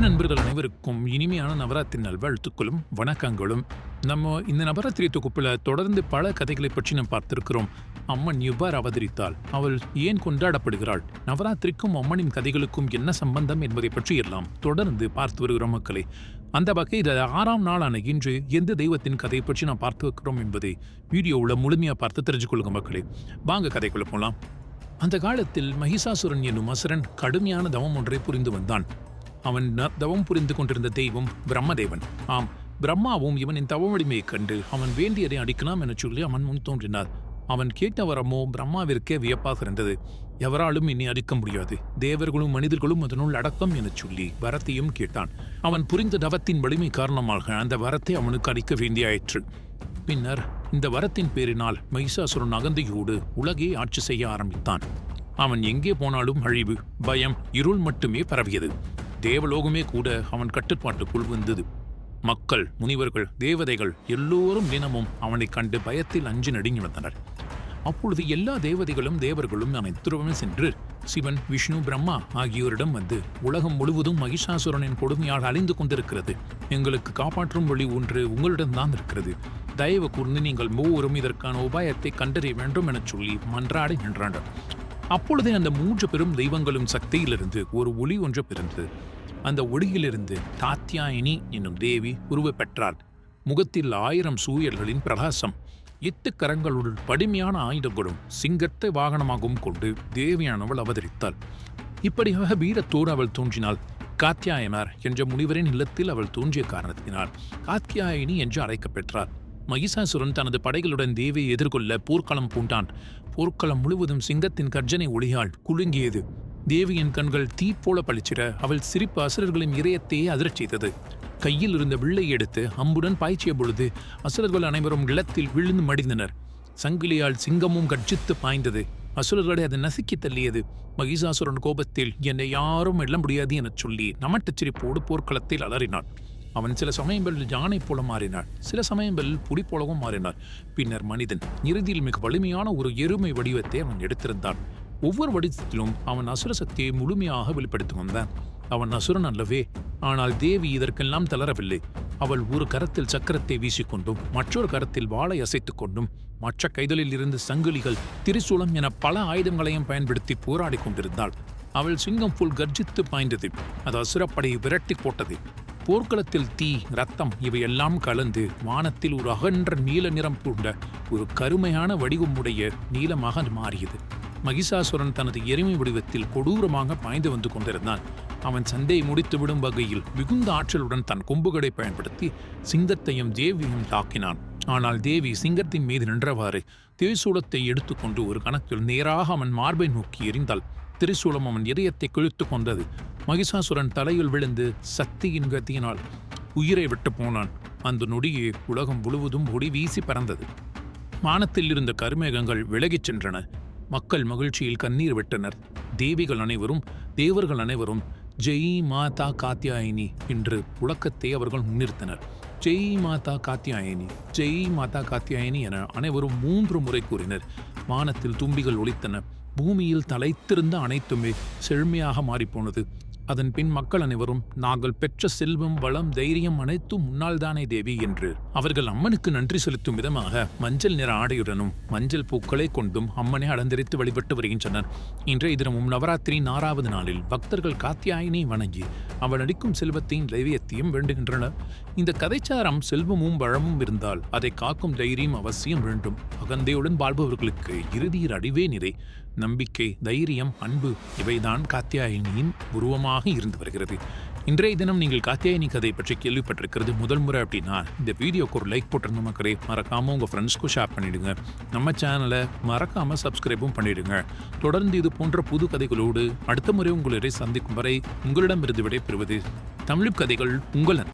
அன்பு நண்பர்கள் அனைவருக்கும் இனிமையான நவராத்திரி நல்வாழ்த்துக்களும் வணக்கங்களும். நம்ம இந்த நவராத்திரி தொகுப்பில் தொடர்ந்து பல கதைகளை பற்றி நாம் பார்த்திருக்கிறோம். அம்மன் எவ்வாறு அவதரித்தாள்? அவள் ஏன் கொண்டாடப்படுகிறாள்? நவராத்திரிக்கும் அம்மனின் கதைகளுக்கும் என்ன சம்பந்தம் என்பதை பற்றி எல்லாம் தொடர்ந்து பார்த்து வருகிறோம் மக்களே. அந்த வகையில் ஆறாம் நாளான இன்று எந்த தெய்வத்தின் கதையை பற்றி நாம் பார்த்து வைக்கிறோம் என்பதை வீடியோவில் முழுமையாக பார்த்து தெரிஞ்சுக்கொள்ளுங்க மக்களே. வாங்க கதைக்குள்ள போகலாம் அந்த காலத்தில் மகிஷாசுரன் என்னும் அசுரன் கடுமையான தவம் ஒன்றை புரிந்து வந்தான். அவன் ந- தவம் புரிந்து கொண்டிருந்த தெய்வம் பிரம்மதேவன். ஆம் பிரம்மாவும் இவனின் தவவடிமையைக் கண்டு அவன் வேண்டியதை அடிக்கலாம் என சொல்லி அவன் முன் தோன்றினார் அவன் கேட்ட வரமோ பிரம்மாவிற்கே வியப்பாக இருந்தது. எவராலும் இனி அடிக்க முடியாது. தேவர்களும் மனிதர்களும் அதனுள் அடக்கம் எனச் சொல்லி வரத்தையும் கேட்டான். அவன் புரிந்த தவத்தின் வலிமை காரணமாக அந்த வரத்தை அவனுக்கு அடிக்க வேண்டியாயிற்று. பின்னர் இந்த வரத்தின் பேரினால் மைசாசுரன் அகந்தையோடு உலகை ஆட்சி செய்ய ஆரம்பித்தான். அவன் எங்கே போனாலும் அழிவு பயம் இருள் மட்டுமே பரவியது. தேவலோகமே கூட அவன் கட்டுப்பாட்டுக்குள் வந்தது மக்கள் முனிவர்கள் தேவதைகள் எல்லோரும் தினமும் அவனை கண்டு பயத்தில் அஞ்சு நடுங்கி வந்தனர். அப்பொழுது எல்லா தேவதைகளும் தேவர்களும் அனைத்துடன் சென்று சிவன் விஷ்ணு பிரம்மா ஆகியோரிடம் வந்து உலகம் முழுவதும் மகிஷாசுரனின் கொடுமையால் அழிந்து கொண்டிருக்கிறது. எங்களுக்கு காப்பாற்றும் வழி ஒன்று உங்களிடம்தான் இருக்கிறது. தயவு கூர்ந்து நீங்கள் மூவரும் இதற்கான உபாயத்தை கண்டறிய வேண்டும் எனச் சொல்லி மன்றாடி நின்றாண்டார் அப்பொழுதே அந்த மூன்று பெரும் தெய்வங்களும் சக்தியிலிருந்து ஒரு ஒளி ஒன்று பிறந்தது அந்த ஒளியிலிருந்து தாத்தியாயினி என்னும் தேவி உருவ பெற்றாள். முகத்தில் ஆயிரம் சூயல்களின் பிரகாசம் எட்டு கரங்களுடன் வலிமையான ஆயுதங்களும் சிங்கத்தை வாகனமாகவும் கொண்டு தேவியானவள் அவதரித்தாள். இப்படியாக வீரத்தோடு அவள் தோன்றினாள். காத்தியாயனார் என்ற முனிவரின் இல்லத்தில் அவள் தோன்றிய காரணத்தினால் காத்தியாயினி என்று அழைக்கப்பெற்றார் மகிஷாசுரன் தனது படைகளுடன் தேவியை எதிர்கொள்ள போர்க்களம் பூண்டான். போர்க்களம் முழுவதும் சிங்கத்தின் கர்ஜனை ஒளியால் குலுங்கியது. தேவியின் கண்கள் தீ போல பளிச்சிட அவள் சிரிப்பு அசுரர்களின் இதயத்தையே அதிரச் செய்தது. கையில் இருந்த வில்லை எடுத்து அம்புடன் பாய்ச்சிய பொழுது அசுரர்கள் அனைவரும் நிலத்தில் விழுந்து மடிந்தனர். சங்கிலியால் சிங்கமும் கர்ஜித்து பாய்ந்தது. அசுரர்களை அதை நசுக்கி தள்ளியது. மகிஷாசுரன் கோபத்தில் என்னை யாரும் எல்ல முடியாது எனச் சொல்லி நமட்டுச் சிரிப்போடு போர்க்களத்தில் அலறினான். அவன் சில சமயங்களில் யானை போல மாறினான் சில சமயங்களில் புலி போலவும் மாறினான் பின்னர் மனிதன் இறுதியில் மிக வலிமையான ஒரு எருமை வடிவத்தை அவன் எடுத்திருந்தான். ஒவ்வொரு வடிவத்திலும் அவன் அசுர சக்தியை முழுமையாக வெளிப்படுத்தி வந்தான். அவன் அசுரன் அல்லவே ஆனால் தேவி இதற்கெல்லாம் தளரவில்லை. அவள் ஒரு கரத்தில் சக்கரத்தை வீசிக்கொண்டும் மற்றொரு கரத்தில் வாளை அசைத்துக் கொண்டும் மற்ற கைதலில் இருந்து சங்கிலிகள் திரிசூலம் என பல ஆயுதங்களையும் பயன்படுத்தி போராடிக் கொண்டிருந்தாள். அவள் சிங்கம் புல் கர்ஜித்து பாய்ந்தது. அது அசுரப்படையை விரட்டி போட்டது. போர்க்களத்தில் தீ ரத்தம் இவையெல்லாம் கலந்து வானத்தில் ஒரு அகன்ற நீல நிறம் பூண்ட ஒரு கருமையான வடிவமுடைய நீலமாக மாறியது. மகிஷாசுரன் தனது எருமை வடிவத்தில் கொடூரமாக பாய்ந்து வந்து கொண்டிருந்தான். அவன் சந்தையை முடித்துவிடும் வகையில் மிகுந்த ஆற்றலுடன் தன் கொம்புகளை பயன்படுத்தி சிங்கத்தையும் தேவியையும் தாக்கினான். ஆனால் தேவி சிங்கத்தின் மீது நின்றவாறு திரிசூலத்தை எடுத்துக்கொண்டு ஒரு கணக்கில் நேராக அவன் மார்பை நோக்கி எறிந்தாள். திரிசூலம் அவன் இதயத்தை கிழித்து கொண்டது. மகிஷாசுரன் தலையில் விழுந்து சக்தியின் கத்தியினால் உயிரை விட்டு போனான். அந்த நொடியே உலகம் முழுவதும் ஒளி வீசி பறந்தது. வானத்தில் இருந்த கருமேகங்கள் விலகிச் சென்றன. மக்கள் மகிழ்ச்சியில் கண்ணீர் விட்டனர். தேவிகள் அனைவரும் தேவர்கள் அனைவரும் ஜெய் மாதா காத்தியாயினி என்று புழக்கத்தை அவர்கள் முன்னிறுத்தனர். ஜெய் மாதா காத்தியாயினி ஜெய் மாதா காத்தியாயினி என அனைவரும் மூன்று முறை கூறினர். வானத்தில் தும்பிகள் ஒலித்தன. பூமியில் தலைத்திருந்த அனைத்துமே செழுமையாக மாறிப்போனது அதன் பின் மக்கள் அனைவரும் நாங்கள் பெற்ற செல்வம் வளம் தைரியம் அனைத்தும் முன்னால்தானே தேவி என்று அவர்கள் அம்மனுக்கு நன்றி செலுத்தும் விதமாக மஞ்சள் நிற ஆடையுடனும் மஞ்சள் பூக்களை கொண்டும் அம்மனை அலங்கரித்து வழிபட்டு வருகின்றனர். இன்றைய தினமும் நவராத்திரி ஆறாவது நாளில் பக்தர்கள் காத்தியாயினை வணங்கி அவள் அளிக்கும் செல்வத்தையும் தைரியத்தையும் வேண்டுகின்றனர். இந்த கதைச்சாரம் செல்வமும் வளமும் இருந்தால் அதை காக்கும் தைரியம் அவசியம் வேண்டும். தந்தையுடன் வாழ்பவர்களுக்கு இறுதியில் அடிவே நிறை நம்பிக்கை தைரியம் அன்பு இவைதான் காத்தியாயினியின் உருவமாக இருந்து வருகிறது. இன்றைய தினம் நீங்கள் காத்தியாயினி கதை பற்றி கேள்விப்பட்டிருக்கிறது. முதல் முறை அப்படின்னா இந்த வீடியோக்கு ஒரு லைக் போட்டிருந்த மக்களே. மறக்காம உங்க ஃப்ரெண்ட்ஸ்க்கும் ஷேர் பண்ணிடுங்க. நம்ம சேனலை மறக்காம சப்ஸ்கிரைபும் பண்ணிடுங்க. தொடர்ந்து இது போன்ற புது கதைகளோடு அடுத்த முறை உங்களை சந்திக்கும் வரை உங்களிடமிருந்து விடைபெறுவது தமிழ் கதைகள் உங்களன்.